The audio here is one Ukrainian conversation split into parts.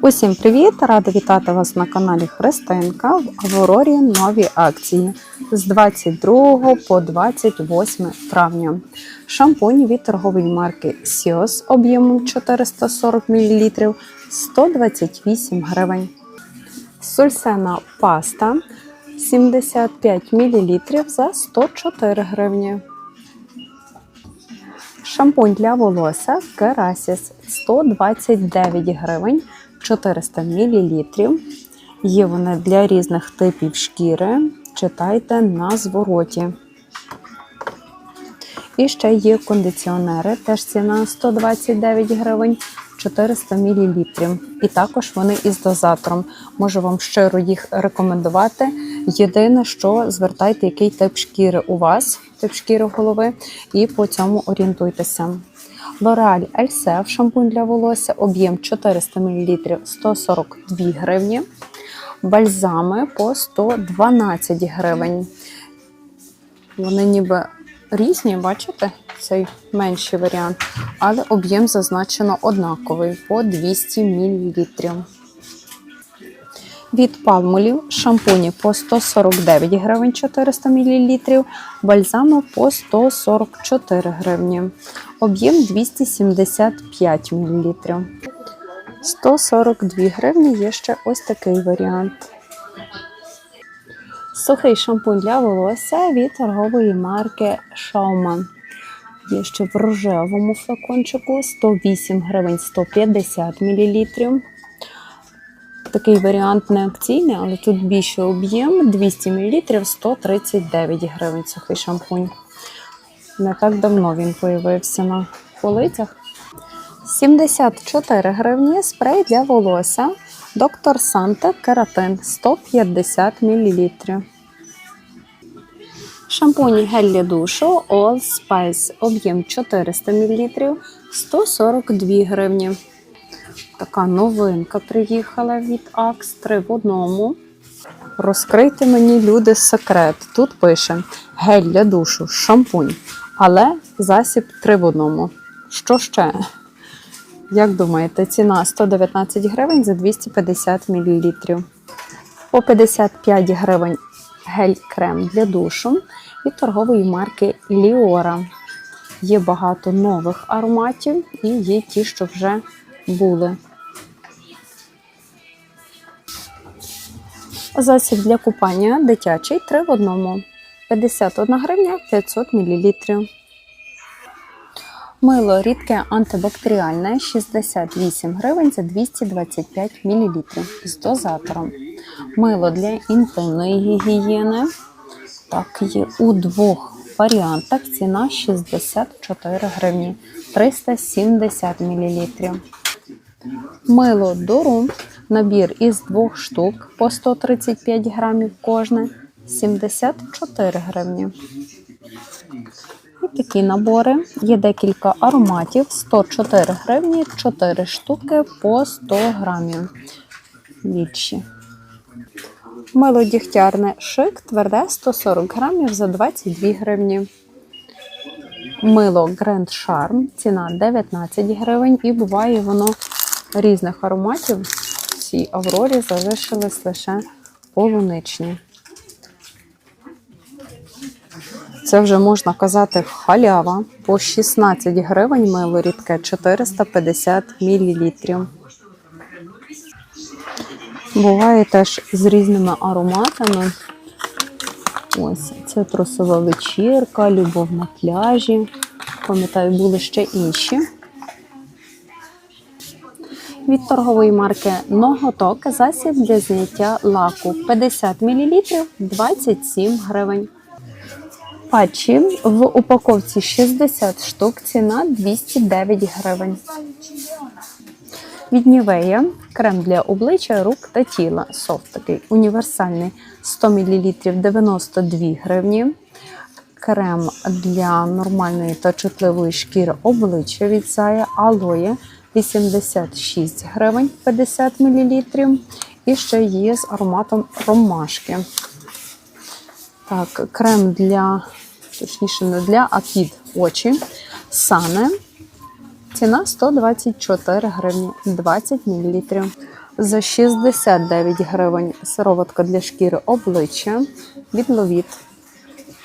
Усім привіт! Рада вітати вас на каналі Христинка в Аврорі нові акції з 22 по 28 травня. Шампунь від торгової марки Сіос об'ємом 440 мл 128 гривень. Сульсена паста 75 мл за 104 гривні. Шампунь для волосся Керасіс 129 гривень 400 мл. Є вони для різних типів шкіри. Читайте на звороті. І ще є кондиціонери, теж ціна 129 гривень 400 мл. І також вони із дозатором. Можу вам щиро їх рекомендувати. Єдине, що звертайте, який тип шкіри у вас, тип шкіри голови, і по цьому орієнтуйтеся. L'Oreal Elsef шампунь для волосся, об'єм 400 мл 142 гривні. Бальзами по 112 гривень. Вони ніби різні, бачите? Цей менший варіант, але об'єм зазначено однаковий по 200 мл. Від палмолів шампуні по 149 гривень 400 мл, бальзами по 144 гривні. Об'єм 275 мл. 142 гривні є ще ось такий варіант. Сухий шампунь для волосся від торгової марки Schaumann. Є ще в рожевому флакончику 108 гривень 150 мл. Такий варіант не акційний, але тут більший об'єм 200 мл 139 гривень сухий шампунь. Не так давно він появився на полицях. 74 гривні спрей для волосся. Доктор Санте Кератин 150 мл. Шампунь гель для душу All Spice об'єм 400 мл 142 гривні. Така новинка приїхала від Axe 3 в одному. Розкрийте мені, люди, секрет. Тут пише гель для душу, шампунь, але засіб 3 в одному. Що ще? Як думаєте, ціна 119 гривень за 250 мл. По 55 гривень гель-крем для душу від торгової марки Ліора. Є багато нових ароматів і є ті, що вже були. Засіб для купання дитячий 3 в одному. 51 гривня 500 мл. Мило рідке антибактеріальне 68 гривень за 225 мл з дозатором. Мило для інтимної гігієни. Так, є у двох варіантах. Ціна 64 гривні 370 мл. Мило Дору. Набір із двох штук по 135 грамів кожне 74 гривні. І такі набори. Є декілька ароматів 104 гривні, 4 штуки по 100 грамів. Більші. Мило дігтярне шик тверде 140 грамів за 22 гривні. Мило Grand Charm, ціна 19 гривень, і буває воно різних ароматів. В цій Аврорі залишились лише полуничні. Це вже можна казати халява по 16 гривень мило рідке 450 мл. Буває теж з різними ароматами. Ось цитрусова вечірка, любов на пляжі. Пам'ятаю, були ще інші. Від торгової марки Ноготок засіб для зняття лаку 50 мл 27 гривень. Патчі в упаковці 60 штук, ціна 209 гривень. Від Нівея крем для обличчя, рук та тіла. Софт такий універсальний 100 мл 92 гривні. Крем для нормальної та чутливої шкіри обличчя від Зая Алоє 86 гривень 50 мл. І ще є з ароматом ромашки. Так, крем для, точніше, не для, а під очі. Сане. Ціна 124 гривні 20 мл. За 69 гривень сироватка для шкіри обличчя від Ловіт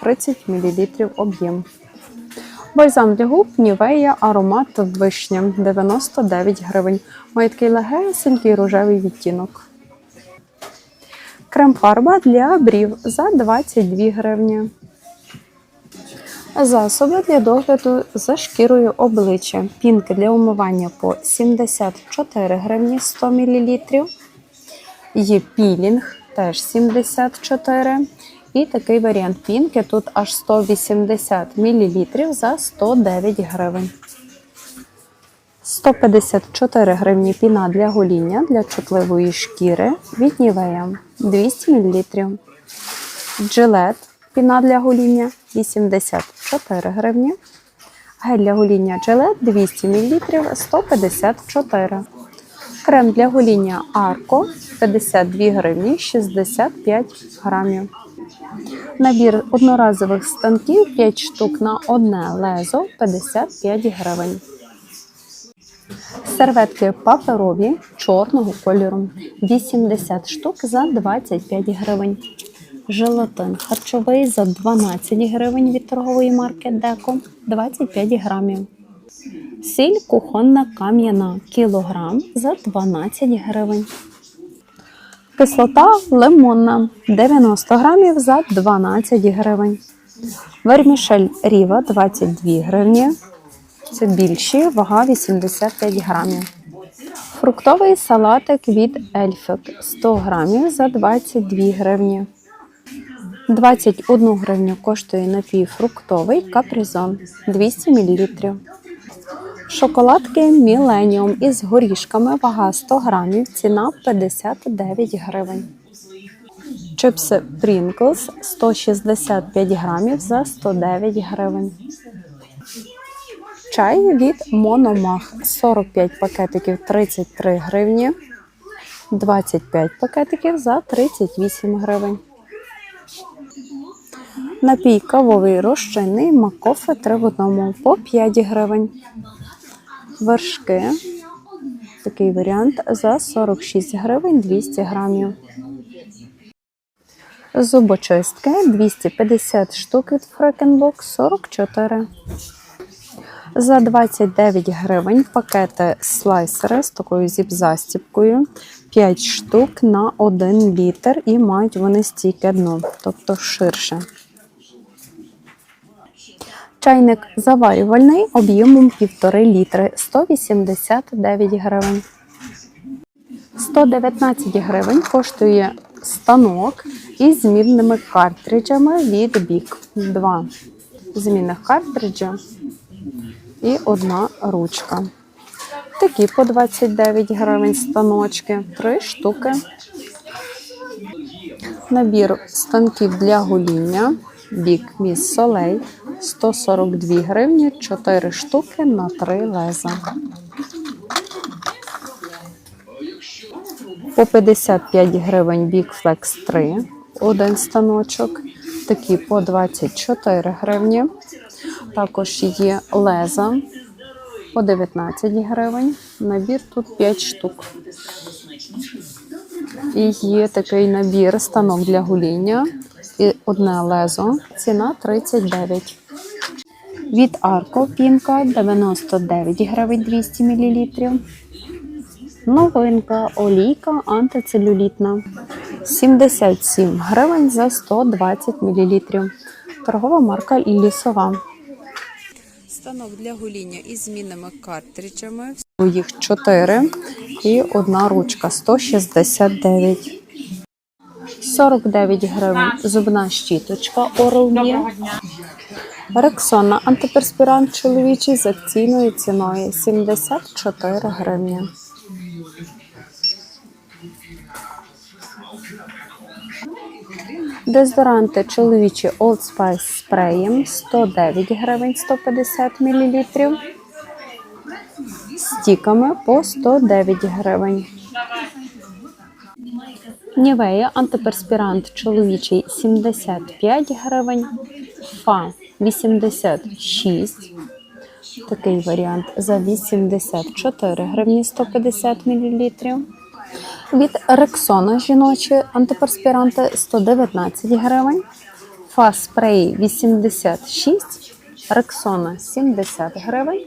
30 мл об'єм. Бальзам для губ Нівея аромат вишня 99 гривень. Має такий легесенький рожевий відтінок. Крем-фарба для брів за 22 гривні. Засоби для догляду за шкірою обличчя. Пінки для умивання по 74 гривні 100 мл. Є пілінг теж 74 І такий варіант пінки тут аж 180 мл за 109 гривень. 154 гривні піна для гоління для чутливої шкіри від Нівея 200 мл. Джилет піна для гоління 84 гривні. Гель для гоління джилет 200 мл 154 Крем для гоління Арко 52 гривні 65 грамів. Набір одноразових станків 5 штук на одне лезо 55 гривень. Серветки паперові чорного кольору 80 штук за 25 гривень. Желатин харчовий за 12 гривень від торгової марки Деко 25 грамів. Сіль кухонна кам'яна кілограм за 12 гривень. Кислота лимонна 90 грамів за 12 гривень. Вермішель ріва 22 гривні. Це більші, вага 85 грамів. Фруктовий салатик від Ельфик 100 грамів за 22 гривні. 21 гривню коштує напій фруктовий капризон 200 мл. Шоколадки Millennium із горішками, вага 100 грамів, ціна 59 гривень. Чипси Pringles 165 грамів за 109 гривень. Чай від Мономах 45 пакетиків 33 гривні, 25 пакетиків за 38 гривень. Напій кавовий розчинний Макофе 3 в одному по 5 гривень. Вершки. Такий варіант за 46 гривень 200 грамів. Зубочистки 250 штук від Фрекенбок 44. За 29 гривень пакети слайсери з такою зіп-застіпкою. 5 штук на 1 літр і мають вони стійке дно, тобто ширше. Чайник заварювальний об'ємом 1,5 літри 189 гривень. 119 гривень коштує станок із змінними картриджами від Бік. Два змінних картриджа і одна ручка. Такі по 29 гривень станочки, три штуки. Набір станків для гоління. Бік міс солей 142 гривні, 4 штуки на 3 леза. По 55 гривень Бік Флекс 3, один станочок. Такі по 24 гривні. Також є леза по 19 гривень. Набір тут 5 штук. І є такий набір станок для гоління. І одне лезо. Ціна 39. Від Арко пінка 99 гривень 200 мл. Новинка олійка антицелюлітна 77 гривень за 120 мл. Торгова марка Лісова. Станок для гоління із змінними картриджами. Їх 4 і одна ручка 169. 49 гривень зубна щіточка Oral-B. Рексона антиперспірант чоловічий з акційною ціною 74 гривні. Дезодоранти чоловічі Old Spice спреєм 109 гривень 150 мл. Стіками по 109 гривень. Нівея антиперспірант чоловічий 75 гривень, фа 86. Такий варіант за 84 гривні 150 мл. Від Рексона жіночі антиперспіранти 119 гривень. Фас спрей 86, Рексона 70 гривень.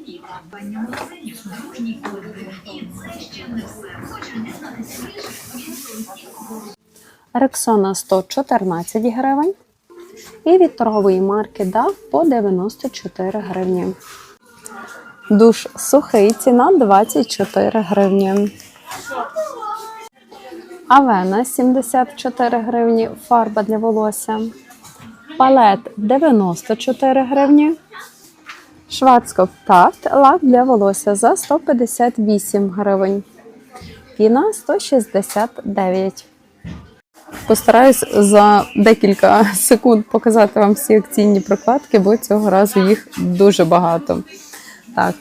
Рексона 114 гривень. І від торгової марки DAF по 94 гривні. Душ сухий, ціна 24 гривні. Авена 74 гривні, фарба для волосся. Палет 94 гривні. Шварцкоп Тафт лак для волосся за 158 гривень. Піна 169. Постараюсь за декілька секунд показати вам всі акційні прокладки, бо цього разу їх дуже багато. Так,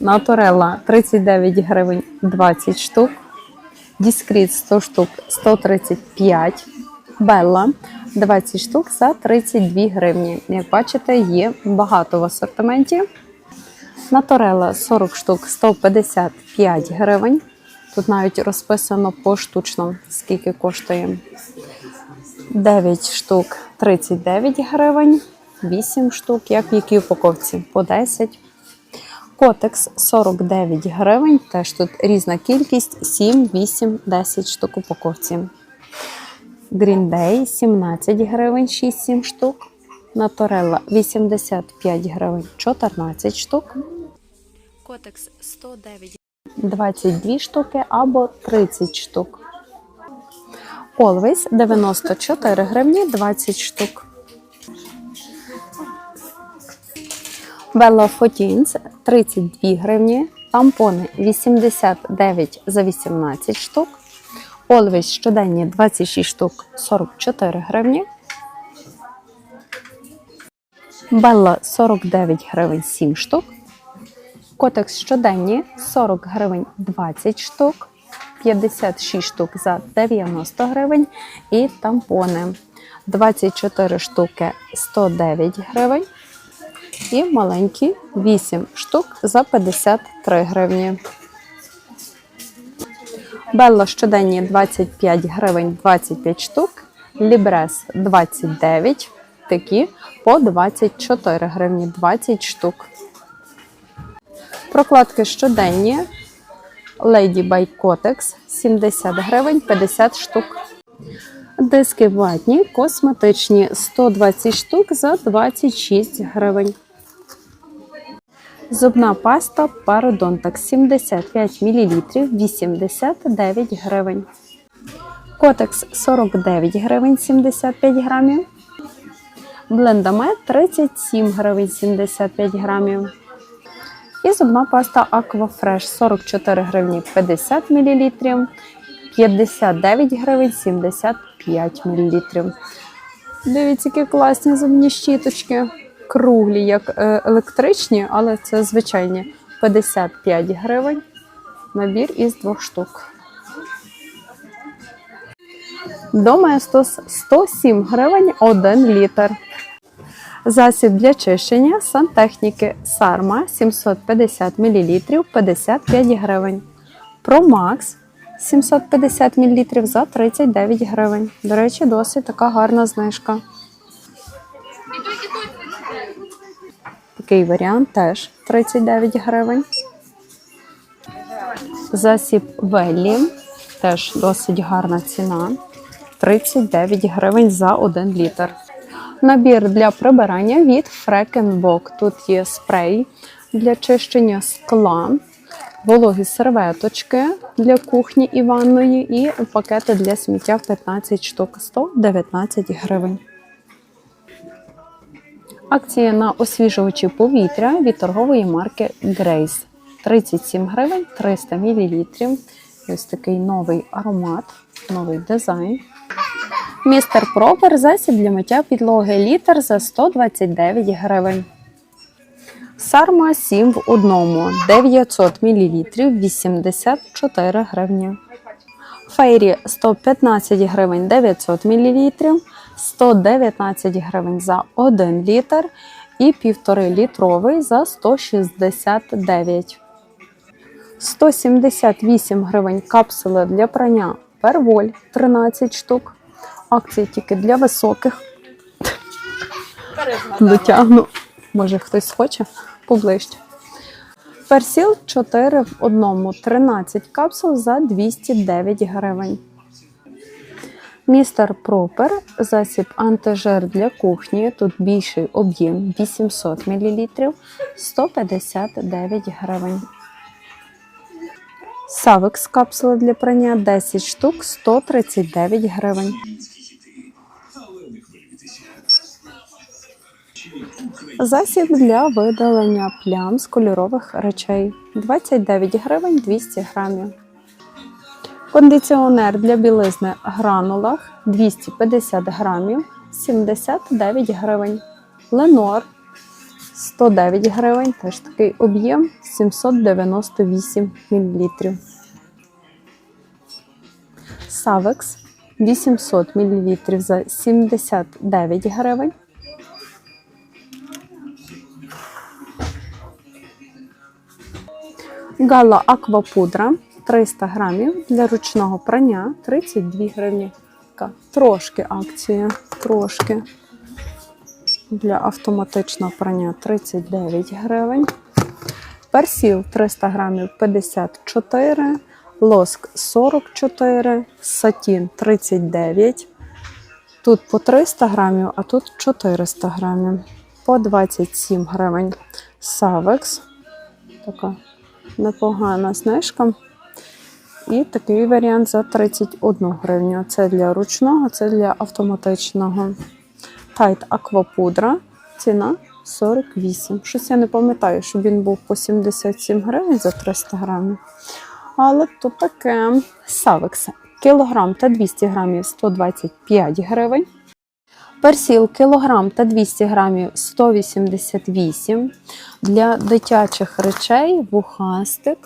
Наторелла 39 гривень 20 штук. Діскріт 100 штук 135. Белла 20 штук за 32 гривні. Як бачите, є багато в асортименті. Наторелла 40 штук 155 гривень. Тут навіть розписано поштучно, скільки коштує. 9 штук 39 гривень, 8 штук, як в якій упаковці, по 10. Котекс 49 гривень, теж тут різна кількість 7, 8, 10 штук упаковці. Green Day 17 гривень, 6-7 штук. Наторелла 85 гривень, 14 штук. Котекс 109 22 штуки або 30 штук. Always 94 гривні 20 штук. Bello Fotins 32 гривні. Тампони 89 за 18 штук. Always щоденні 26 штук 44 гривні. Белла 49 гривень 7 штук. Котекс щоденні 40 гривень 20 штук, 56 штук за 90 гривень і тампони 24 штуки 109 гривень. І маленькі 8 штук за 53 гривні. Белла щоденні 25 гривень 25 штук, Лібрес 29, такі по 24 гривні 20 штук. Прокладки щоденні. Lady by Kotex 70 гривень 50 штук. Диски ватні, косметичні 120 штук за 26 гривень. Зубна паста Parodontax 75 мл 89 гривень. Котекс 49 гривень 75 грамів. Блендамет 37 гривень 75 грамів. І зубна паста Aquafresh 44 гривні 50 мл, 59 гривень 75 мл. Дивіться, які класні зубні щіточки. Круглі, як е, електричні, але це звичайні 55 гривень. Набір із двох штук. Доместос 107 гривень 1 літр. Засіб для чищення сантехніки Сарма 750 мл 55 гривень. Промакс 750 мл за 39 гривень. До речі, досить така гарна знижка. Такий варіант теж 39 гривень. Засіб Веллі теж досить гарна ціна. 39 гривень за 1 літр. Набір для прибирання від Фрекенбок. Тут є спрей для чищення скла, вологі серветочки для кухні і ванної, і пакети для сміття 15 штук 119 гривень. Акція на освіжувачі повітря від торгової марки Grace. 37 гривень 300 мл. Ось такий новий аромат, новий дизайн. Містер Пропер засіб для миття підлоги літр за 129 гривень. Сарма 7 в одному 900 мл 84 гривні. Фейрі 115 гривень 900 мл, 119 гривень за 1 літр і 1,5 літровий за 169. 178 гривень капсули для прання Перволь 13 штук. Акції тільки для високих. Дотягну. Може хтось хоче поближче. Персіл 4 в одному 13 капсул за 209 гривень. Містер Пропер засіб антижир для кухні. Тут більший об'єм 800 мл 159 гривень. Савекс капсули для прання 10 штук 139 гривень. Засіб для видалення плям з кольорових речей 29 гривень 200 грамів. Кондиціонер для білизни гранулах 250 грамів 79 гривень. Ленор 109 гривень, теж такий об'єм 798 мл. Савекс 800 мл за 79 гривень. Гала Аквапудра 300 грамів для ручного прання 32 гривні. Трошки акція, трошки. Для автоматичного прання 39 гривень. Персіл 300 грамів 54, лоск 44, сатін 39. Тут по 300 грамів, а тут 400 грамів. По 27 гривень. Савекс. Така непогана знижка. І такий варіант за 31 гривню. Це для ручного, це для автоматичного. Тайт аквапудра. Ціна 48. Щось я не пам'ятаю, щоб він був по 77 гривень за 300 грамів. Але то таке савекс. Кілограм та 200 грамів 125 гривень. Персіл кілограм та 200 грамів 188. Для дитячих речей вухастик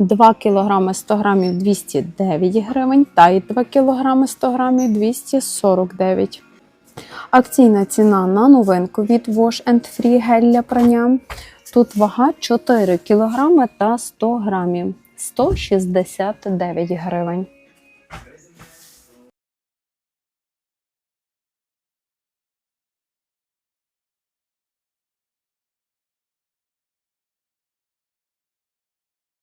2 кг 100 грамів 209 гривень, та й 2 кг 100 грамів 249. Акційна ціна на новинку від Wash and Free гель для прання. Тут вага 4 кг та 100 грамів 169 гривень.